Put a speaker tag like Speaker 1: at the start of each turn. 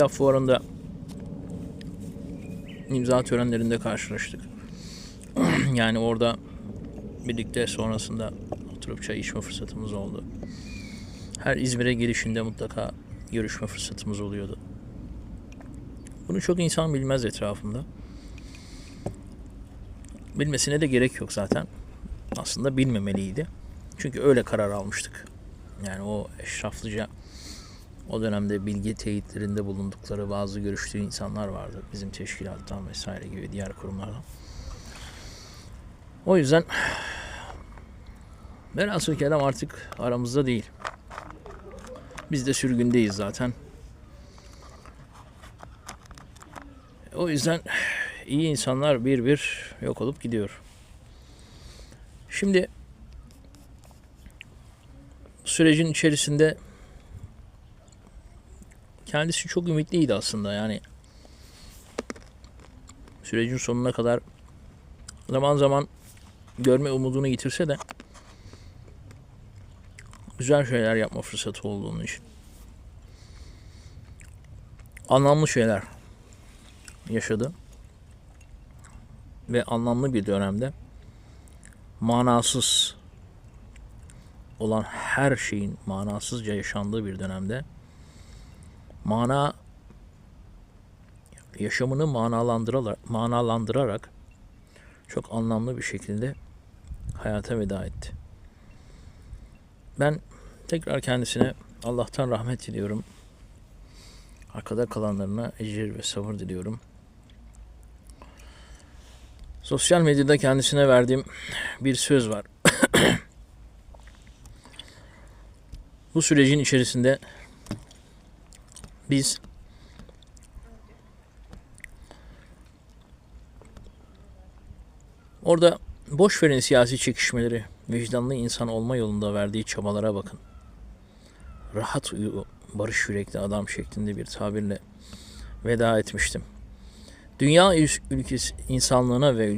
Speaker 1: kitap fuarında imza törenlerinde karşılaştık. yani orada birlikte sonrasında oturup çay içme fırsatımız oldu. Her İzmir'e gelişinde mutlaka görüşme fırsatımız oluyordu. Bunu çok insan bilmez etrafımda. Bilmesine de gerek yok zaten. Aslında bilmemeliydi. Çünkü öyle karar almıştık. Yani o eşraflıca o dönemde bilgi teyitlerinde bulundukları bazı görüştüğü insanlar vardı. Bizim teşkilattan vesaire gibi diğer kurumlardan. O yüzden velhasıl kelam artık aramızda değil. Biz de sürgündeyiz zaten. O yüzden iyi insanlar bir bir yok olup gidiyor. Şimdi sürecin içerisinde kendisi çok ümitliydi aslında yani sürecin sonuna kadar zaman zaman görme umudunu yitirse de güzel şeyler yapma fırsatı oldu onun için. Anlamlı şeyler yaşadı. Ve anlamlı bir dönemde manasız olan her şeyin manasızca yaşandığı bir dönemde mana yaşamını manalandırarak, manalandırarak çok anlamlı bir şekilde hayata veda etti. Ben tekrar kendisine Allah'tan rahmet diliyorum. Arkada kalanlarına ecir ve sabır diliyorum. Sosyal medyada kendisine verdiğim bir söz var. Bu sürecin içerisinde biz orada boş verin siyasi çekişmeleri, vicdanlı insan olma yolunda verdiği çabalara bakın. Rahat uyu, barış yürekli adam şeklinde bir tabirle veda etmiştim. Dünya ülkesi insanlığına ve